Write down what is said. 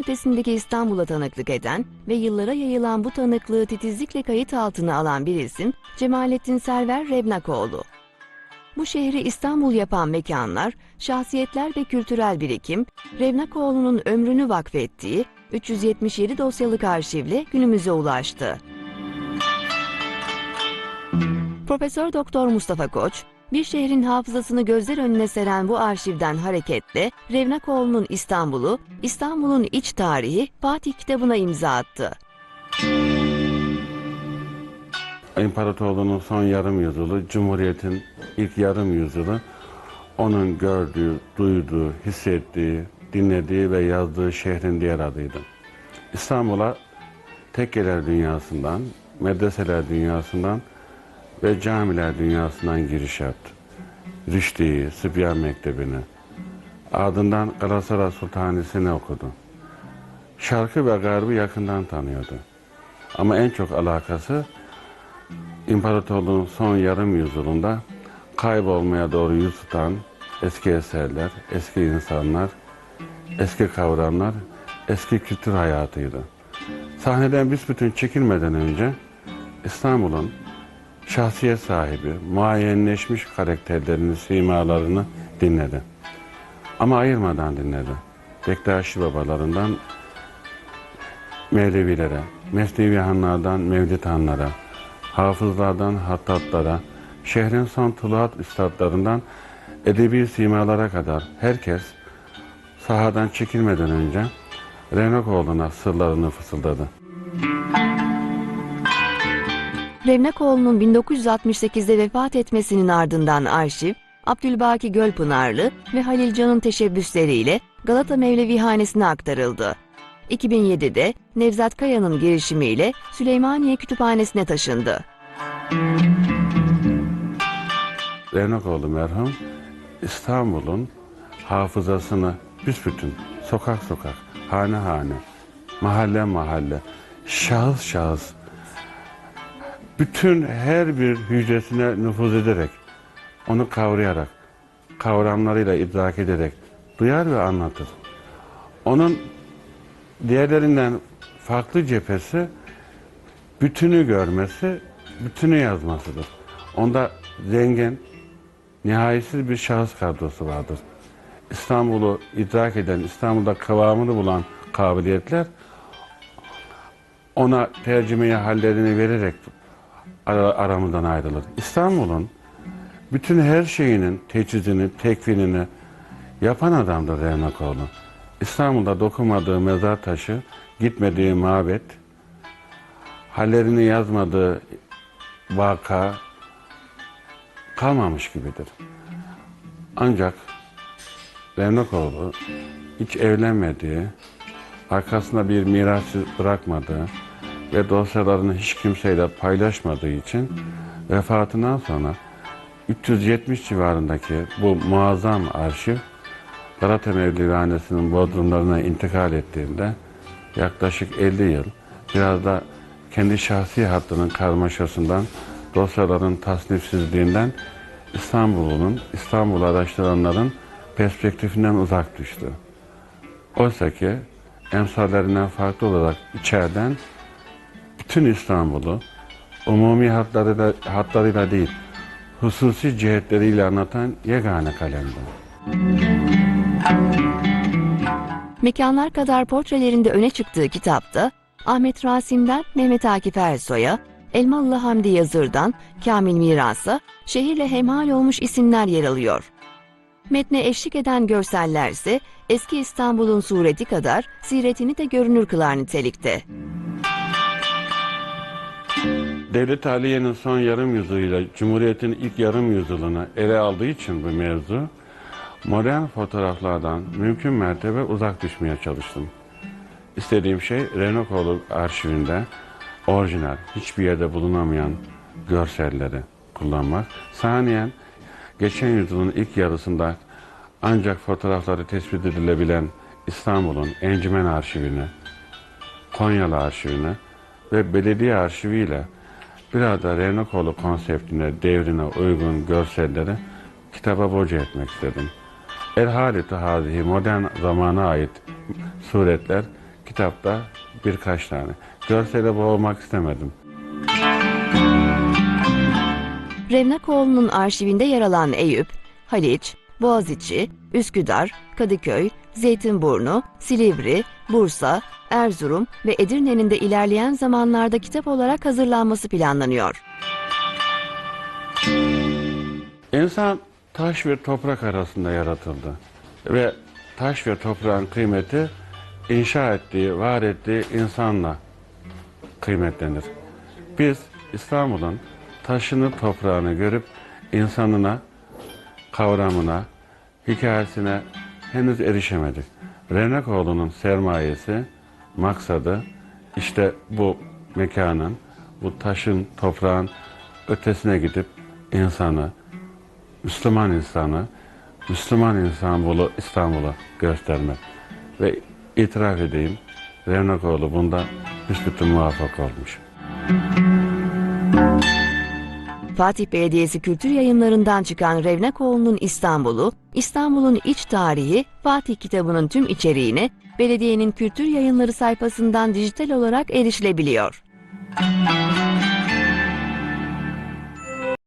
ötesindeki İstanbul'a tanıklık eden ve yıllara yayılan bu tanıklığı titizlikle kayıt altına alan bir isim Cemalettin Server Revnakoğlu. Bu şehri İstanbul yapan mekanlar, şahsiyetler ve kültürel birikim, Revnakoğlu'nun ömrünü vakfettiği 377 dosyalık arşivle günümüze ulaştı. Profesör Doktor Mustafa Koç, bir şehrin hafızasını gözler önüne seren bu arşivden hareketle Revnakoğlu'nun İstanbul'u, İstanbul'un iç tarihi Fatih kitabına imza attı. İmparatorluğun son yarım yüzyılı, Cumhuriyet'in ilk yarım yüzyılı onun gördüğü, duyduğu, hissettiği, dinlediği ve yazdığı şehrin diğer adıydı. İstanbul'a tekkeler dünyasından, medreseler dünyasından ve camiler dünyasından giriş yaptı. Rüşdi'yi, Sıbyan Mektebi'ni, ardından Galatasaray Sultanisi'ni okudu. Şarkı ve Garbı yakından tanıyordu. Ama en çok alakası İmparatorluğun son yarım yüzyılında kaybolmaya doğru yüz tutan eski eserler, eski insanlar, eski kavramlar, eski kültür hayatıydı. Sahneden büsbütün çekilmeden önce İstanbul'un şahsiyet sahibi, muayyenleşmiş karakterlerini, simalarını dinledi. Ama ayırmadan dinledi. Bektaşi babalarından Mevlevilere, Mesnevi Hanlardan Mevlid Hanlara, hafızlardan hattatlara, şehrin son tuluat üstadlarından edebi simalara kadar herkes sahadan çekilmeden önce Revnakoğlu'na sırlarını fısıldadı. Revnakoğlu'nun 1968'de vefat etmesinin ardından arşiv, Abdülbaki Gölpınarlı ve Halil Can'ın teşebbüsleriyle Galata Mevlevihanesi'ne aktarıldı. 2007'de Nevzat Kaya'nın girişimiyle Süleymaniye Kütüphanesi'ne taşındı. Revnakoğlu merhum İstanbul'un hafızasını büsbütün sokak sokak, hane hane, mahalle mahalle, şahıs şahıs bütün her bir hücresine nüfuz ederek, onu kavrayarak, kavramlarıyla idrak ederek duyar ve anlatır. Onun diğerlerinden farklı cephesi bütünü görmesi, bütünü yazmasıdır. Onda zengin, nihayetsiz bir şahıs kadrosu vardır. İstanbul'u idrak eden, İstanbul'da kıvamını bulan kabiliyetler ona tercümeye hallerini vererek ara- aramızdan ayrılır. İstanbul'un bütün her şeyinin teçhizini, tekfinini yapan adamdır Revnakoğlu. İstanbul'da dokunmadığı mezar taşı, gitmediği mabet, hallerini yazmadığı vaka kalmamış gibidir. Ancak Revnakoğlu hiç evlenmediği, arkasında bir miras bırakmadığı ve dosyalarını hiç kimseyle paylaşmadığı için vefatından sonra 370 civarındaki bu muazzam arşiv Galata Mevlivanesi'nin bodrumlarına intikal ettiğinde yaklaşık 50 yıl biraz da kendi şahsi hattının karmaşasından, dosyaların tasnifsizliğinden İstanbul'un, İstanbul araştıranların perspektifinden uzak düştü. Oysa ki emsallerinden farklı olarak içeriden bütün İstanbul'u umumi hatlarıyla, hatlarıyla değil, hususi cihetleriyle anlatan yegane kalemdi. Mekanlar kadar portrelerinde öne çıktığı kitapta Ahmet Rasim'den Mehmet Akif Ersoy'a, Elmalı Hamdi Yazır'dan Kamil Miras'a şehirle hemhal olmuş isimler yer alıyor. Metne eşlik eden görseller ise eski İstanbul'un sureti kadar siretini de görünür kılar nitelikte. Devlet Aliye'nin son yarım yüzyılıyla Cumhuriyet'in ilk yarım yüzyılını ele aldığı için bu mevzu, modern fotoğraflardan mümkün mertebe uzak düşmeye çalıştım. İstediğim şey Renokoğlu arşivinde orijinal, hiçbir yerde bulunamayan görselleri kullanmak. Saniyen, geçen yüzyılın ilk yarısında ancak fotoğrafları tespit edilebilen İstanbul'un Encümen Arşivini, Konyalı Arşivini ve belediye arşiviyle biraz da Revnakoğlu konseptine, devrine uygun görselleri kitaba boca etmek istedim. El haleti hazihi modern zamana ait suretler kitapta birkaç tane. Görsele boğulmak istemedim. Revnakoğlu'nun arşivinde yer alan Eyüp, Haliç, Boğaziçi, Üsküdar, Kadıköy, Zeytinburnu, Silivri, Bursa, Erzurum ve Edirne'nin de ilerleyen zamanlarda kitap olarak hazırlanması planlanıyor. İnsan taş ve toprak arasında yaratıldı. Ve taş ve toprağın kıymeti inşa ettiği, var ettiği insanla kıymetlenir. Biz İstanbul'un taşını, toprağını görüp insanına, kavramına, hikayesine henüz erişemedik. Renakoğlu'nun sermayesi, maksadı işte bu mekanın, bu taşın, toprağın ötesine gidip insanı, Müslüman insanı, Müslüman İstanbul'u İstanbul'a göstermek. Ve itiraf edeyim, Revnakoğlu bunda büsbütün muvaffak olmuş. Fatih Belediyesi Kültür Yayınları'ndan çıkan Revnakoğlu'nun İstanbul'u, İstanbul'un iç tarihi Fatih kitabının tüm içeriğine belediyenin kültür yayınları sayfasından dijital olarak erişilebiliyor.